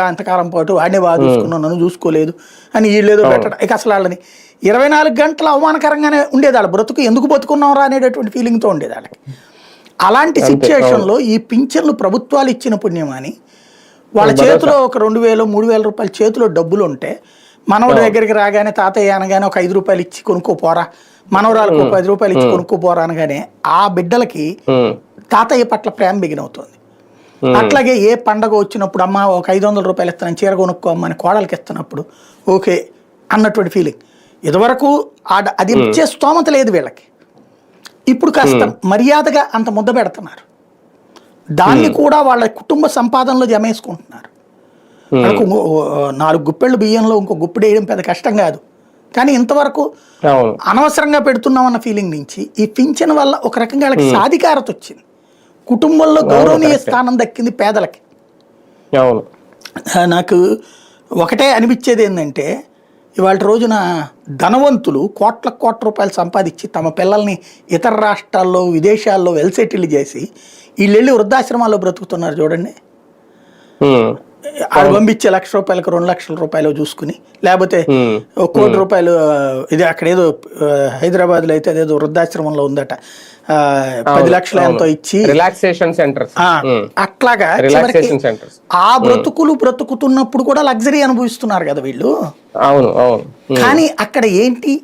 అంతకాలం పాటు వాడినే బాగా చూసుకున్నావు నన్ను చూసుకోలేదు. అని వీళ్ళేదో పెట్టడం. ఇక అసలు వాళ్ళని ఇరవై నాలుగు గంటలు అవమానకరంగానే ఉండేది వాళ్ళ బ్రతుకు ఎందుకు బతుకున్నాం రా అనేటటువంటి ఫీలింగ్తో ఉండేది వాళ్ళకి అలాంటి సిచ్యుయేషన్లో ఈ పింఛన్లు ప్రభుత్వాలు ఇచ్చిన పుణ్యమని వాళ్ళ చేతిలో ఒక రెండు వేలు మూడు వేల రూపాయల చేతిలో డబ్బులు ఉంటే మనవడి దగ్గరికి రాగానే తాతయ్య అనగానే ఒక ఐదు రూపాయలు ఇచ్చి కొనుక్కోపోరా. మనవరాలకు ఒక పది రూపాయలు ఇచ్చి కొనుక్కోపోరా అనగానే ఆ బిడ్డలకి తాతయ్య పట్ల ప్రేమ బిగినవుతుంది. అట్లాగే ఏ పండగ వచ్చినప్పుడు అమ్మ ఒక ఐదు వందల రూపాయలు ఇస్తాను చీర కొనుక్కో అమ్మ అని కోడలికి ఇస్తున్నప్పుడు ఓకే అన్నటువంటి ఫీలింగ్ ఇదివరకు ఆ- అది ఇచ్చే స్తోమత లేదు వీళ్ళకి. ఇప్పుడు కాస్త మర్యాదగా అంత ముద్ద పెడుతున్నారు. దాన్ని కూడా వాళ్ళ కుటుంబ సంపాదనలో జమేసుకుంటున్నారు. వాళ్ళకు నాలుగు గుప్పెళ్ళు బియ్యంలో ఇంకో గుప్పెడు వేయడం పెద్ద కష్టం కాదు. కానీ ఇంతవరకు అనవసరంగా పెడుతున్నాం అన్న ఫీలింగ్ నుంచి ఈ పింఛన్ వల్ల ఒక రకంగా వాళ్ళకి సాధికారత వచ్చింది. కుటుంబంలో గౌరవనీయ స్థానం దక్కింది పేదలకి. అవును. నాకు ఒకటే అనిపించేది ఏంటంటే ఇవాళ రోజున ధనవంతులు కోట్ల కోట్ల రూపాయలు సంపాదించి తమ పిల్లల్ని ఇతర రాష్ట్రాల్లో విదేశాల్లో వెల్ సెటిల్ చేసి వీళ్ళు వెళ్ళి వృద్ధాశ్రమాల్లో బ్రతుకుతున్నారు చూడండి. అది పంపించే లక్ష రూపాయలకు రెండు లక్షల రూపాయలు చూసుకుని లేకపోతే ఒక కోటి రూపాయలు ఇది అక్కడ ఏదో ఆ, హైదరాబాద్లో అయితే అదేదో వృద్ధాశ్రమంలో ఉందట. పది లక్షలు ఎంతో ఇచ్చి రిలాక్సేషన్ సెంటర్స్ ఆ, అట్లాగా రిలాక్సేషన్ సెంటర్స్ ఆ బ్రతుకులు బ్రతుకుతున్నప్పుడు కూడా లగ్జరీ అనుభవిస్తున్నారు కదా వీళ్ళు. అవును అవును. కానీ అక్కడ ఏంటి?